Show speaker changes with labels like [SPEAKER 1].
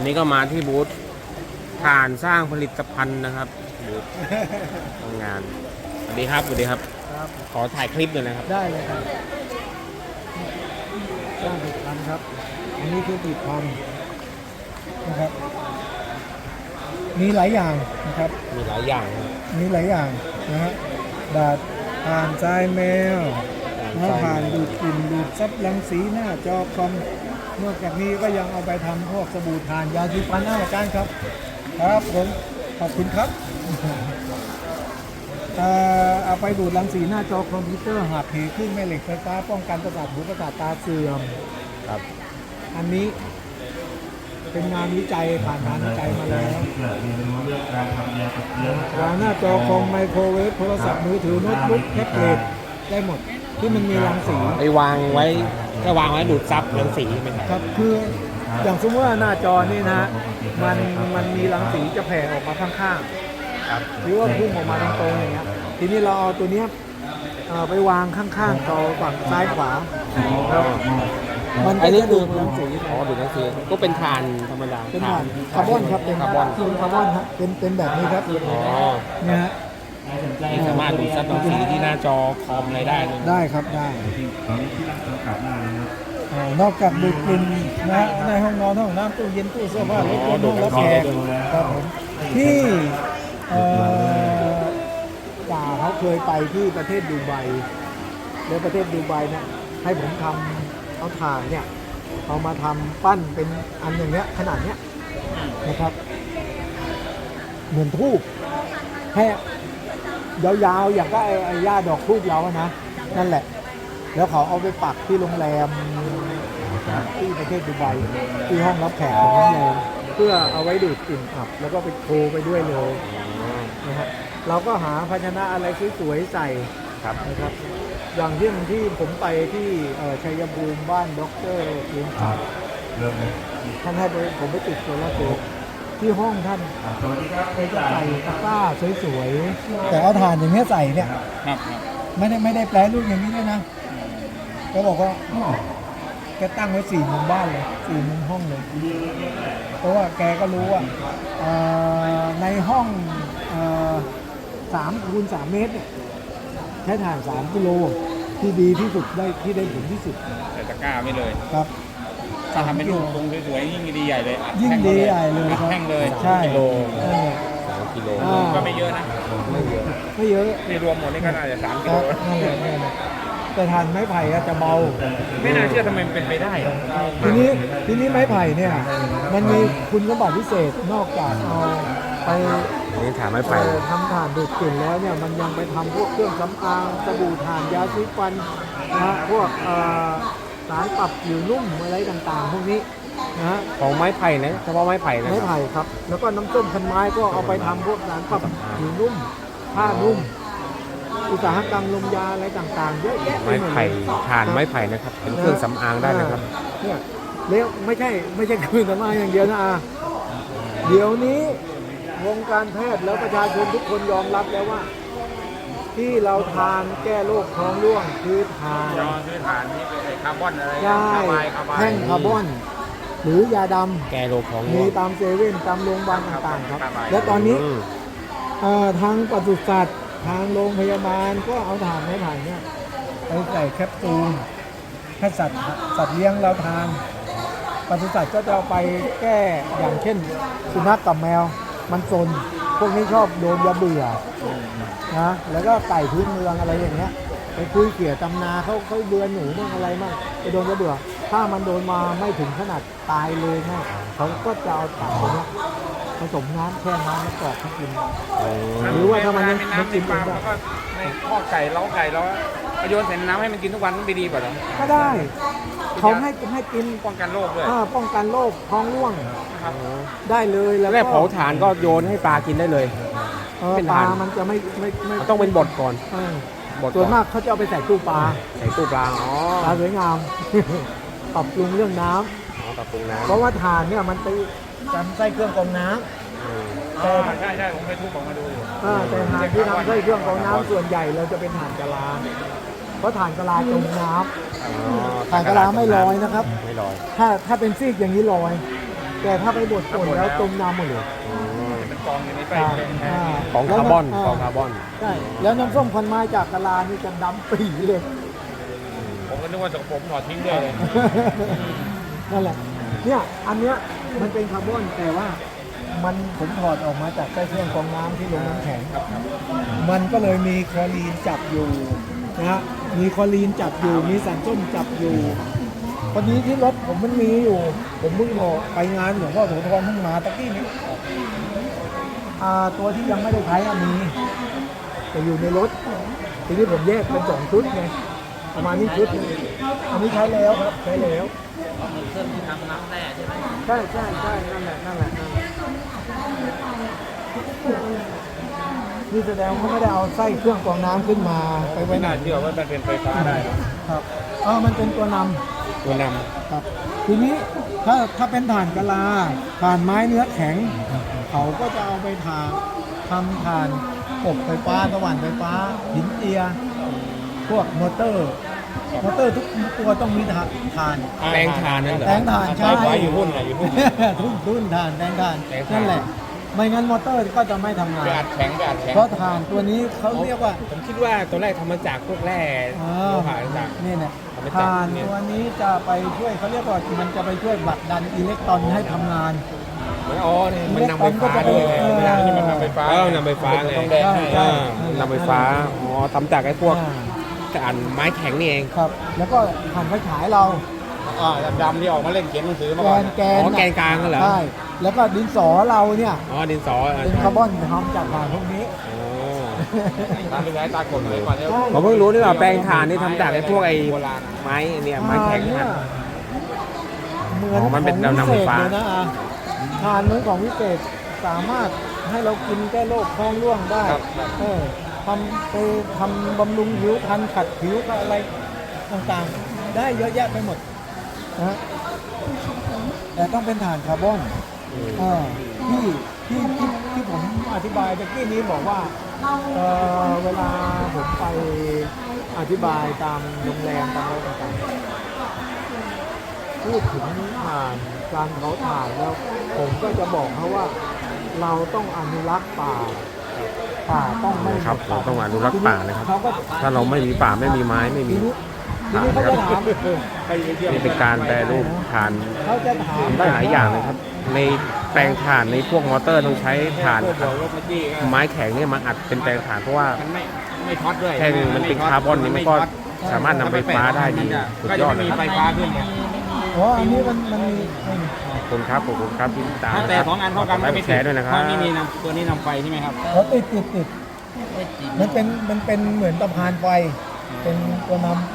[SPEAKER 1] อันนี้ก็มาที่บูธฐานสร้างผลิตภัณฑ์นะครับบูธทำงานสวัสดีครับสวัสดีครับ
[SPEAKER 2] ครับ
[SPEAKER 1] ขอถ่ายคลิปหน่อยนะครับ
[SPEAKER 2] ได้เลยครับสร้างผลิตภัณฑ์ครับ อันนี้คือผลิตภัณฑ์นะครับ มีหลายอย่างนะครับ
[SPEAKER 1] มีหลายอย่างครับ
[SPEAKER 2] มีหลายอย่างนะฮะดาดผ่านทรายแมวนะผ่านดูดกลิ่นดูดซับรังสีหน้าจอคอม นอกจากนี้ก็ยังเอาไปทำพวกสบู่ทานยาสีฟันหน้าอาจารย์ครับ ครับผมขอบคุณครับเอ่อเอาไปดูดรังสีหน้าจอคอมพิวเตอร์หักเหขึ้นแม่เหล็กไฟฟ้าป้องกันประสาทหูประสาทตาเสื่อม
[SPEAKER 1] ครับ
[SPEAKER 2] อันนี้เป็นงานวิจัยผ่านการวิจัยมาแล้ววางหน้าจอคอมไมโครเวฟโทรศัพท์มือถือโน้ตบุ๊กแท็บเล็ตได้หมด ที่มันมีรังสี
[SPEAKER 1] ไปวางไว้ก็วางไว้ดูดซับรังสีไหมครับ
[SPEAKER 2] ครับคืออย่างสมมติว่าหน้าจอนี่นะมันมันมีรังสีจะแผ่ออกมาข้างๆ
[SPEAKER 1] ครับ
[SPEAKER 2] หรือว่าพุ่งออกมาตรงๆอย่างเงี้ยทีนี้เราเอาตัวเนี้ยเอ่อไปวางข้างๆจอฝั่งซ้ายขวามัน
[SPEAKER 1] อันนี้
[SPEAKER 2] จะ
[SPEAKER 1] คื
[SPEAKER 2] ดู
[SPEAKER 1] อ
[SPEAKER 2] ดรังสี
[SPEAKER 1] อ๋อดูดรังสีก็เป็นฐานธรรมดา
[SPEAKER 2] เป็นถ่านคาร์บอนครับเป็น
[SPEAKER 1] คาร์บอน
[SPEAKER 2] เป็นคาร์บอนครับเป็นเป็นแบบนี้ครับ
[SPEAKER 1] อ๋อ
[SPEAKER 2] เนี่ยฮะ
[SPEAKER 1] ที่ สามารถดูดซับรังสีที่หน้าจอคอมอะไรได้เลย
[SPEAKER 2] ได้ครับได้เอ่อนอกจากดูดกลิ่นนะฮะในห้องนอนห้องน้ำตู้เย็นตู้เสื้อผ้ารถยนต์ห้องรับแขกครับผมที่เอ่อจ่าเขาเคยไปที่ประเทศดูไบแล้วประเทศดูไบเนี่ยให้ผมทำเอาถ่านเนี่ยเอามาทำปั้นเป็นอันอย่างเงี้ยขนาดเนี้ยนะครับ เหมือนทูบแค่ ยาวๆอย่างก็ไอ้ไอ้ย่าดอกทูบเราอะนะนั่นแหละ แล้วเขาเอาไปปักที่โรงแรมที่ประเทศดูไบที่ห้องรับแขกของโรงแรมเพื่อเอาไว้ดูดกลิ่นอับ แล้วก็ไปโคไปด้วยเลยนะฮะเราก็หาภาชนะอะไรสวยๆใส่
[SPEAKER 1] ครับ
[SPEAKER 2] นะครับอย่างที่ที่ผมไปที่เอ่อชัยภูมิบ้านด็อกเตอร์เลียงศักดิ์ท่านให้ไปผมไปติดโซลาร์เซลล์ ที่ห้องท่านไปจะใส่ตะกร้าสวยๆ แต่เอาถ่านอย่างเงี้ยใส่เนี่ย
[SPEAKER 1] ครับครับ
[SPEAKER 2] ไม่ได้ไม่ได้แปลรูปอย่างนี้ด้วยนะแกบอกว่าอ้อแกตั้งไว้สี่มุมบ้านเลยสี่มุมห้องเลย เพราะว่าแกก็รู้ว่าเอ่อในห้องเอ่อสามคูณสามเมตรเนี่ยใช้ถ่านสามกิโลที่ดีที่สุดได้ที่ได้ผลที่สุด
[SPEAKER 3] ใส่ตะกร้าไม่เลย
[SPEAKER 2] ครับ
[SPEAKER 3] ถ้าทำเป็นรูปทรงสวยๆยิ่งดีใหญ่เลยอั
[SPEAKER 2] ยิ่ง
[SPEAKER 3] แท่
[SPEAKER 2] ดี
[SPEAKER 3] มา
[SPEAKER 2] ใหญ่เลยครับ
[SPEAKER 3] แท่งเลย
[SPEAKER 2] ใช่
[SPEAKER 1] กิโล
[SPEAKER 2] นั่นแหละ
[SPEAKER 1] สองกิโล
[SPEAKER 2] อ่า
[SPEAKER 3] ก็ไม่เยอะนะ
[SPEAKER 1] ไม่เยอะ
[SPEAKER 2] ไม่เยอะ
[SPEAKER 3] นี่รวมหมดนี่ก็น่าจะสาม
[SPEAKER 2] ค
[SPEAKER 3] กิโล
[SPEAKER 2] รับนั่นแหละนั่นแหละแต่ถ่านไม้ไผ่อะจะเบา
[SPEAKER 3] ไม่น่าเชื่อทำไมมันเป็นไปได้
[SPEAKER 2] ทีนี้ทีนี้ไม้ไผ่เนี่ย มันมีคุณสมบัติพิเศษนอกจากเอาไป
[SPEAKER 1] อันนี้ฐานไม้ไผ่
[SPEAKER 2] เอ่อทำถ่านดูดกลิ่นแล้วเนี่ยมันยังไปทำพวกเครื่องสำอางสบู่ถ่านยาสีฟันนะฮะพวกเอ่อ สารปรับผิวนุ่มอะไรต่างๆ พวกนี้นะฮะ
[SPEAKER 1] ของไม้ไผ่นะเฉพาะไม้ไผ่นะ
[SPEAKER 2] ไม้
[SPEAKER 1] ครับ
[SPEAKER 2] ไผ่ครับ แล้วก็น้ำส้มคันไม้ก็เอาไปทำพวกสารปรับผิวนุ่ม ผ้านุ่ม อุตสาหกรรมลมยาอะไรต่างๆเยอะแยะป
[SPEAKER 1] ไม้
[SPEAKER 2] หดเลย
[SPEAKER 1] ไผ่ฐานไม้ไผ่นะครับ เป็นเครื่องสำอางได้นะครับ
[SPEAKER 2] เนี่ยแล้วไม่ใช่ไม่ใช่เครื่องสำอางอย่างเดียวนะอาเดี๋ยวนี้วงการแพทย์แล้วประชาชนทุกคนยอมรับแล้วว่า ที่เราทานแก้โรคท้องร่วงคือทาน
[SPEAKER 3] ยอซื้อฐานนี่เป็นไอ้คาร์บอนอะไร
[SPEAKER 2] ใช่
[SPEAKER 3] คาร์บายคาร์บาย
[SPEAKER 2] แท่งคาร์บอน หรือยาด
[SPEAKER 1] แกโลของำ
[SPEAKER 2] มีตามเซเว่นตามโรงพยาบาลต่างๆครับ และตอนนี้
[SPEAKER 1] อืม
[SPEAKER 2] เอ่อทางปศุสัตว์ทางโรงพยาบาลก็เอาถ่านไม้ไผ่เนี่ยไปใส่แคปซูลให้สัตว์สัตว์เลี้ยงเราทานปศุสัตว์ก็จะเอาไปแก้อย่างเช่น สุนัขกับแมวมันซน พวกนี้ชอบโดนยาเบื่อนะแล้วก็ไก่พื้นเมืองอะไรอย่างเงี้ยไปคุยเกี่ยตำนาเขาเขาเบื่อหนูมั่งอะไรมั่งไปโดนยาเบื่อ ถ้ามันโดนมาไม่ถึงขนาดตายเลยนะเขาก็จะเอาถ่านตัวเนี้ยผสมน้ำแช่น้ำแล้วกรอกให้กิน
[SPEAKER 1] โอ้
[SPEAKER 2] หรือว่าถ้ามันยัง
[SPEAKER 3] เป็น
[SPEAKER 2] มัน
[SPEAKER 3] น้ำ
[SPEAKER 2] กิ
[SPEAKER 3] ใน
[SPEAKER 2] น
[SPEAKER 3] ปลา
[SPEAKER 2] เองได้
[SPEAKER 3] แล้วก็ในข้อไก่เล้าไก่แล้วเอาโยนใส่น้ำให้มันกินทุกวันมันไปดีป่ะเหรอ
[SPEAKER 2] ก็ได้ เขาให้ให้กิน
[SPEAKER 3] ป้องกันโรคด้วย
[SPEAKER 2] อ่าป้องกันโรคท้องร่วง
[SPEAKER 3] ครับ
[SPEAKER 2] ได้เลยแล้ว
[SPEAKER 1] แรก
[SPEAKER 2] ก็
[SPEAKER 1] เผาถ่านก็โยนให้ปลากินได้เลย
[SPEAKER 2] เออ
[SPEAKER 1] เป็น
[SPEAKER 2] ปลา
[SPEAKER 1] ทาน
[SPEAKER 2] มันจะไม่ไม่ไม่
[SPEAKER 1] มันต้องเป็นบดก่อน
[SPEAKER 2] เออบ
[SPEAKER 1] ด
[SPEAKER 2] ส่วน
[SPEAKER 1] ก่อ
[SPEAKER 2] มากเขาจะเอาไปใส่ตู้ปลา
[SPEAKER 1] ใส่ตู้ปลา อ๋อ
[SPEAKER 2] ปลาสวยงาม ปรับปรุงเรื่องน้ำ
[SPEAKER 1] อ๋อปรับปรุงน้
[SPEAKER 2] เพราะว่าถ่านเนี่ยมันไปจำไส้เครื่องกรองน้ำ
[SPEAKER 1] อืมำ
[SPEAKER 3] อ๋
[SPEAKER 2] แต่
[SPEAKER 3] อใช่ใช่ผมเคยทุบออกมาดูอยู่
[SPEAKER 2] อ่าแต่ถ่านที่ทำไส้เครื่องกรองน้ำส่วนใหญ่เราจะเป็นถ่านกะลา เพราะถ่านกะลาจมน้ำ
[SPEAKER 1] อ๋อ
[SPEAKER 2] ถ่านกะลาไม่ลอยนะครับ
[SPEAKER 1] ไม่ลอย
[SPEAKER 2] ถ้าถ้าเป็นซีกอย่างนี้ลอย แต่ถ้าไปบดฝนแล้วจมน้ำหมดเลย
[SPEAKER 1] อ๋อ
[SPEAKER 3] เป็นกองอยู่ในไฟ
[SPEAKER 2] อ่า
[SPEAKER 3] เลย
[SPEAKER 2] อ่า
[SPEAKER 1] ของคาร์บอนของคาร์บอน
[SPEAKER 2] ใช่แล้วน้ำส้มคันไม้จากกะลานี่จะดำปีเลย
[SPEAKER 3] ผมก็นึกว่าจากผมถอดทิ้งด้วยเลย
[SPEAKER 2] นั่นแหละเนี่ยอันเนี้ยมันเป็นคาร์บอนแต่ว่ามันผมถอดออกมาจากใต้เครื่องกรองน้ำที่ลงน้ำแข็ง มันก็เลยมีคลอรีนจับอยู่นะฮะ มีคลอรีนจับอยู่ มีสารส้มจับอยู่วันนี้ที่รถผมมันมีอยู่ ผมเพิ่งบอกไปงานหลวงพ่อโสธรเพิ่งมาตะกี้นี้อ่าตัวที่ยังไม่ได้ใช้อันนี้จะอยู่ในรถ ทีนี้ผมแยกเป็นสองชุดไงประมาณนี้ชุดหนึ่งอันนี้ใช้แล้วครับใช้แล้วเครื่องที่ทำน้ำแร่ใช่ไหมใช่ใช่ใช่นั่นแหละนั่นแหละ นั่นแหละนี่แสดงว่าเขาไม่ได้เอาไส้เครื่องกรองน้ำขึ้นมาไปไว้
[SPEAKER 3] ไม่
[SPEAKER 2] ไหน
[SPEAKER 3] น่าเชื่อว่ามันเป็นไฟฟ้าได้หรอก
[SPEAKER 2] ครับเออมันเป็นตัวนำ
[SPEAKER 1] ตัวน
[SPEAKER 2] ครับทีนี้ถ้าถ้าเป็นถ่านกะลาถ่านไม้เนื้อแข็ง เขาก็จะเอาไปทาทำถ่านอบไฟฟ้าสว่านไฟฟ้า หินเจีย พวกมอเตอร์ มอเตอร์ทุกตัวต้องมีถ่านถ่านำ
[SPEAKER 1] แปลงทานนั่นเหรอ
[SPEAKER 2] แตงถ่านใช่
[SPEAKER 3] ไฟฟ้าอยู่หุ้นน่ะอยู่หุ้น
[SPEAKER 2] ทุ่นทุ่นถ่านแตงถ่าน
[SPEAKER 1] แตงถ่าน
[SPEAKER 2] นั่นแหละ ไม่งั้นมอเตอร์ก็จะไม่ทำงา
[SPEAKER 3] ไป
[SPEAKER 2] น
[SPEAKER 3] อัดแข็งไปอัดแข็ง
[SPEAKER 2] เพราะถ่านตัวนี้เขาเรียกว่า
[SPEAKER 1] ผมคิดว่าตัวแรกทำมาจากพวกแร่
[SPEAKER 2] อ่
[SPEAKER 1] โลาหะต่าง
[SPEAKER 2] นี่เนี่ย
[SPEAKER 1] เอาไปจับ
[SPEAKER 2] ถ่าน
[SPEAKER 1] เนี่ย
[SPEAKER 2] ตัวนี้จะไปช่วยเขาเรียกว่ามันจะไปช่วยผลักดันอิเล็กตรอนให้ทำงาน
[SPEAKER 1] ๆมันอ๋อเนี่ยมันนำไฟฟ้าด้วยไง
[SPEAKER 2] เออ
[SPEAKER 1] เวลา
[SPEAKER 3] ที่มันนำไฟฟ้า
[SPEAKER 1] เออนำไฟฟ้าไง
[SPEAKER 3] ต้องแดงให้
[SPEAKER 2] ใช่
[SPEAKER 1] อ่านำไฟฟ้าอ๋อทำจากไอ้พวก
[SPEAKER 2] อ่า
[SPEAKER 1] ถ่านไม้แข็งนี่เอง
[SPEAKER 2] ครับ แล้วก็ถ่านไฟฉายเรา
[SPEAKER 3] อ่าดำๆที่ออกมาเล่นเขียนหนังสือมา
[SPEAKER 2] แก
[SPEAKER 3] ก่อน
[SPEAKER 2] นแกน
[SPEAKER 1] อ๋อแกนกลางเหรอ
[SPEAKER 2] ใช่ แล้วก็ดินสอเราเนี่ย
[SPEAKER 1] อ๋อดินสออะ
[SPEAKER 2] เป็นคาร์บอนทำจากถ่านพวกนี้
[SPEAKER 1] อ๋อ
[SPEAKER 3] ตามไปใช้ตากดเลยก่อนแล้ว
[SPEAKER 2] ใช่
[SPEAKER 1] ผมเพิ่งรู้นี่ว่าแปลงถ่านนี่ทำจากไอ้พวกไอ้
[SPEAKER 3] โบราณ
[SPEAKER 1] ไม้เนี่ยไม้แข็ง
[SPEAKER 2] ถ่า
[SPEAKER 1] นะ
[SPEAKER 2] นเหมือน
[SPEAKER 1] อ๋อมันเป็น
[SPEAKER 2] ของ
[SPEAKER 1] แนว
[SPEAKER 2] วิ
[SPEAKER 1] นำไฟ
[SPEAKER 2] เศษ
[SPEAKER 1] ฟ้า
[SPEAKER 2] เลยนะอะทานเหมือนของวิเศษสามารถให้เรากินแก้โรคท้องร่วงได้
[SPEAKER 3] ครับครับ
[SPEAKER 2] เออทำไปทำบำรุงผิวพรรณขัดผิวอะไรต่างๆ ได้เยอะแยะไปหมดนะฮะแต่ต้องเป็นถ่านคาร์บอน
[SPEAKER 1] อืม
[SPEAKER 2] เออที่ที่ที่ที่ผมอธิบายตะกี้นี้บอกว่าเออเวลาผมไปอธิบายตามโรงแรมตามอะไรต่างๆพูดถึงถ่านการเผาถ่านแล้ว ผมก็จะบอกเขาว่า เราต้องอนุรักษ์ป่าป่าต้องไม่
[SPEAKER 1] ครับ
[SPEAKER 2] หมด
[SPEAKER 1] เราต้องอนุรักษ์ป่านะครับ
[SPEAKER 2] เขาก็
[SPEAKER 1] ถ้าเราไม่มีป่าไม่มีไม้ไม่มี
[SPEAKER 2] ทีนี้ทีนี้เขาจะถาม
[SPEAKER 1] นี่เป็นการแปรรูปถ่าน
[SPEAKER 2] เขาจะถาม
[SPEAKER 1] ได้หลายอย่างเลยครับ ในแปลงถ่านในพวกมอเตอร์ต้องใช้ถ่าน
[SPEAKER 3] พวกเดี๋ยวรถเมื่อกี้ก็
[SPEAKER 1] ไม้แข็งเนี่ยมาอัดเป็นแปลงถ่านเพราะว่า
[SPEAKER 3] มันไม่ไม่ท็อตด้วย
[SPEAKER 1] แค่มันเป็นคาร์บอนนี่มันก็สามารถนำไฟฟ้าได้ดีสุด
[SPEAKER 3] ก็
[SPEAKER 1] ย
[SPEAKER 3] จะ
[SPEAKER 1] อด
[SPEAKER 3] ไม่
[SPEAKER 1] เลย
[SPEAKER 3] มี
[SPEAKER 1] ครับ
[SPEAKER 3] ไฟฟ้าขึ้นไง
[SPEAKER 2] อ๋ออันนี้มันมันมีไม่มี
[SPEAKER 1] ขอบคุณครับขอบคุณครับที่ติดตามนะ
[SPEAKER 3] แต่
[SPEAKER 1] ครับ
[SPEAKER 3] ของงานเท่ากัน
[SPEAKER 1] ไลค์แชร์ด้วยนะครับ
[SPEAKER 3] เพราะนี่มีนำตัวนี้นำไฟใช่ไหมครับ
[SPEAKER 2] เขาติดติดติดมันเป็นมันเป็นเหมือนสะพานไฟเป็นตัวนำ